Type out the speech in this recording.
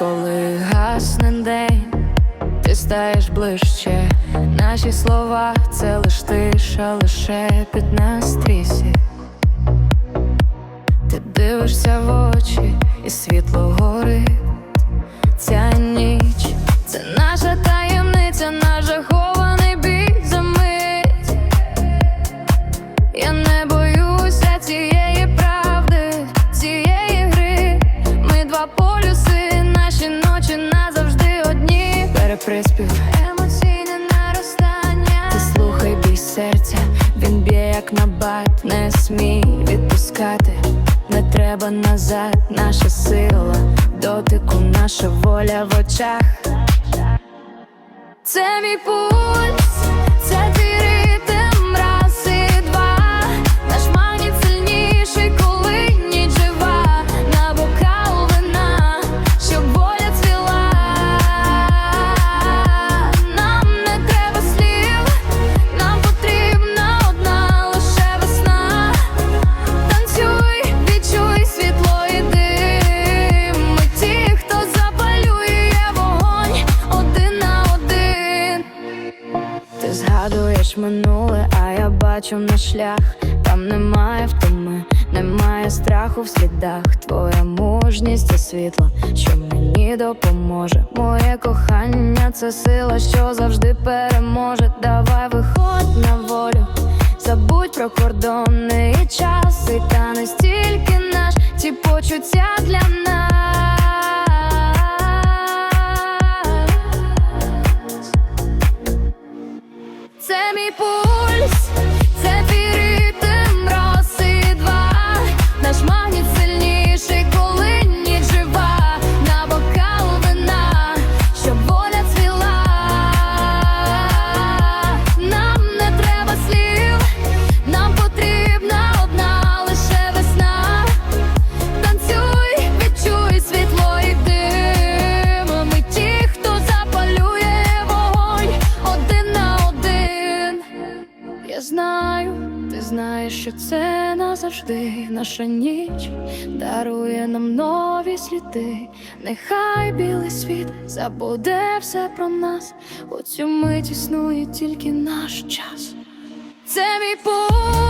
коли гасне день, ти стаєш ближче. Наші слова це лиш тиша, лише під нас трісі. Ти дивишся в очі, і світло горить. Ця ніч це наша таємниця, наша захований Переприспів, емоційне наростання. Ти слухай бій серця, він б'є як на бат, не смій відпускати. Не треба назад, наша сила, дотику, наша воля в очах. Це мій пульс, минуле, а я бачу наш шлях. Там немає втоми, немає страху в слідах. Твоя мужність це світло, що мені допоможе. Моє кохання це сила, що завжди переможе. Давай виходь на волю, забудь про кордони і час, і та не стільки наш, ці почуття для нас. Це Знаю, ти знаєш, що це назавжди наша ніч дарує нам нові сліди. Нехай білий світ забуде все про нас. У цю мить існує тільки наш час. Це мій путь.